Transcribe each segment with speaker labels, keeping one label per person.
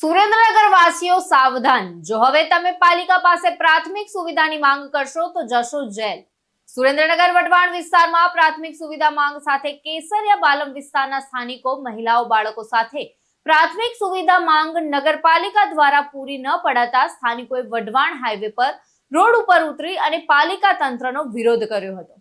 Speaker 1: સુરેન્દ્રનગર વાસીઓ સાવધાન. જો હવે તમે પાલિકા પાસે પ્રાથમિક સુવિધાની માંગ કરશો, તો જશો જેલ. સુરેન્દ્રનગર, વઢવાણ વિસ્તારમાં પ્રાથમિક સુવિધા માંગ સાથે કેસરિયા બાલમ વિસ્તારના સ્થાનિકો, મહિલાઓ, બાળકો સાથે પ્રાથમિક સુવિધા માંગ નગરપાલિકા દ્વારા પૂરી ન પડાતા સ્થાનિકોએ વઢવાણ હાઈવે પર રોડ ઉપર ઉતરી અને પાલિકા તંત્રનો વિરોધ કર્યો હતો.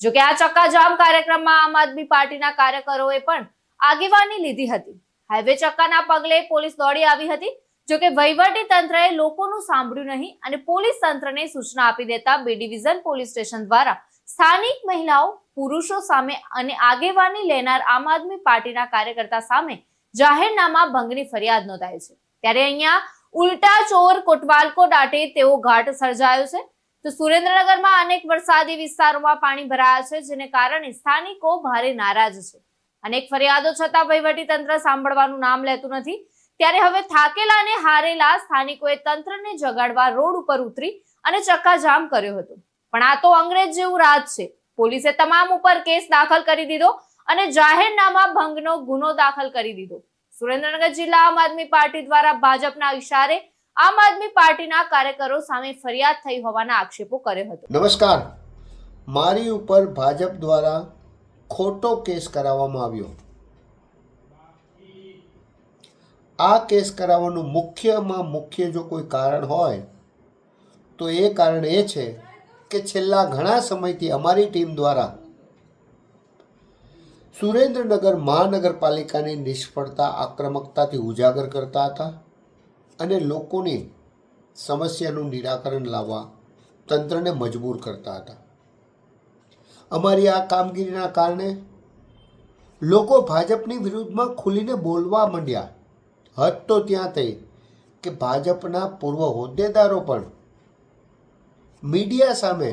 Speaker 1: જોકે આ ચક્કાજામ કાર્યક્રમમાં આમ આદમી પાર્ટીના કાર્યકરોએ પણ આગેવાની લીધી હતી. હાઈવે ચક્કાના પગલે પોલીસ દોડી આવી હતી જોકે વહીવટી તંત્રએ લોકોનું સાંભળ્યું નહીં અને પોલીસ તંત્રને સૂચના આપી દેતા બે ડિવિઝન પોલીસ સ્ટેશન દ્વારા સ્થાનિક મહિલાઓ, પુરુષો સામે અને આગેવાની લેનાર આમ આદમી પાર્ટીના કાર્યકર્તા સામે જાહેરનામા ભંગની ફરિયાદ નોંધાઈ છે. ત્યારે અહીંયા ઉલટા ચોર કોટવાલકો દાટે તેવો ઘાટ સર્જાયો છે. તો સુરેન્દ્રનગરમાં અનેક વરસાદી વિસ્તારોમાં પાણી ભરાયા છે, જેને કારણે સ્થાનિકો ભારે નારાજ છે. અનેક ફરિયાદો છતાં વહીવટી તંત્ર સાંભળવાનું નામ લેતું નથી. ત્યારે હવે થાકેલા અને હારેલા સ્થાનિકોએ તંત્રને જગાડવા રોડ ઉપર ઉતરી અને ચક્કાજામ કર્યો હતો. પણ આ તો અંગ્રેજ જેવું રાજ છે. પોલીસે તમામ ઉપર કેસ દાખલ કરી દીધો અને જાહેરનામા ભંગનો ગુનો દાખલ કરી દીધો. સુરેન્દ્રનગર જિલ્લા આમ આદમી પાર્ટી દ્વારા ભાજપના ઇશારે આમ આદમી પાર્ટીના કાર્યકરો સામે ફરિયાદ થઈ હોવાના આક્ષેપો કર્યો હતો.
Speaker 2: નમસ્કાર. મારી ઉપર ભાજપ દ્વારા ખોટો કેસ કરાવવામાં આવ્યો. આ કેસ કરાવવાનું મુખ્યમાં મુખ્ય જો કોઈ કારણ હોય, તો એ કારણ એ છે કે છેલ્લા ઘણા સમયથી અમારી ટીમ દ્વારા સુરેન્દ્રનગર મહાનગરપાલિકાની નિષ્ફળતા, આક્રમકતાથી ઉજાગર કરતા હતા અને લોકોની સમસ્યાનું નિરાકરણ લાવવા તંત્રને મજબૂર કરતા હતા. અમારી આ કામગીરીના કારણે લોકો ભાજપની વિરુદ્ધમાં ખુલીને બોલવા માંડ્યા. હદ તો ત્યાં થઈ કે ભાજપના પૂર્વ હોદ્દેદારો પણ મીડિયા સામે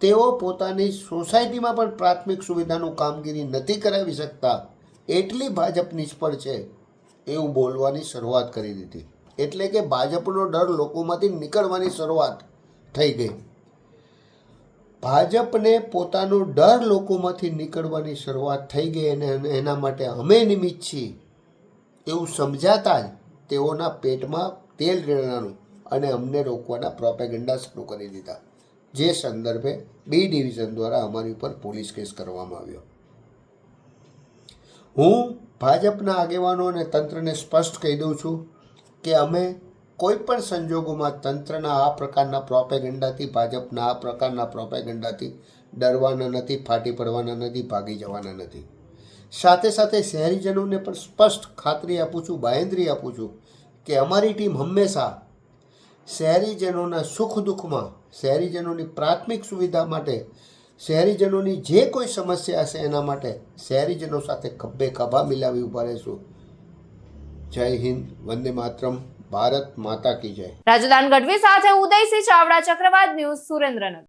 Speaker 2: તેઓ પોતાની સોસાયટીમાં પણ પ્રાથમિક સુવિધાનું કામગીરી નથી કરાવી શકતા એટલી ભાજપ નિષ્ફળ છે એવું બોલવાની શરૂઆત કરી દીધી. એટલે કે ભાજપનો ડર લોકોમાંથી નીકળવાની શરૂઆત થઈ ગઈ. ભાજપને પોતાનો ડર લોકોમાંથી નીકળવાની શરૂઆત થઈ ગઈ અને એના માટે અમે નિમિત્ત છીએ. એવું સમજાતા જ તેઓના પેટમાં તેલ રેડાનું અને અમને રોકવાના પ્રોપેગેન્ડા શરૂ કરી દીધા. જે સંદર્ભે બી ડિવિઝન દ્વારા અમારી ઉપર પોલીસ કેસ કરવામાં આવ્યો. હું ભાજપના આગેવાનો અને તંત્રને સ્પષ્ટ કહી દઉં છું કે અમે કોઈ પણ સંજોગોમાં તંત્રના આ પ્રકારના પ્રોપેગંડાથી ભાજપના આ પ્રકારના પ્રોપેગંડાથી ડરવાના નથી, ફાટી પડવાના નથી, ભાગી જવાના નથી. સાથે સાથે શહેરીજનોને પણ સ્પષ્ટ ખાતરી આપું છું, બાયંદ્રી આપું છું કે અમારી ટીમ હંમેશા શહેરીજનોના સુખ દુઃખમાં, શહેરીજનોની પ્રાથમિક સુવિધા માટે, શહેરીજનોની જે કોઈ સમસ્યા હશે એના માટે શહેરીજનો સાથે ખભે ખભા મિલાવી ઊભા રહેશું. જય હિન્દ, વંદે માતરમ. ભારત માતા કી જય.
Speaker 1: રાજદાન ગઢવી સાથે ઉદયસિંહ ચાવડા ચક્રવાત ન્યૂઝ સુરેન્દ્રનગર.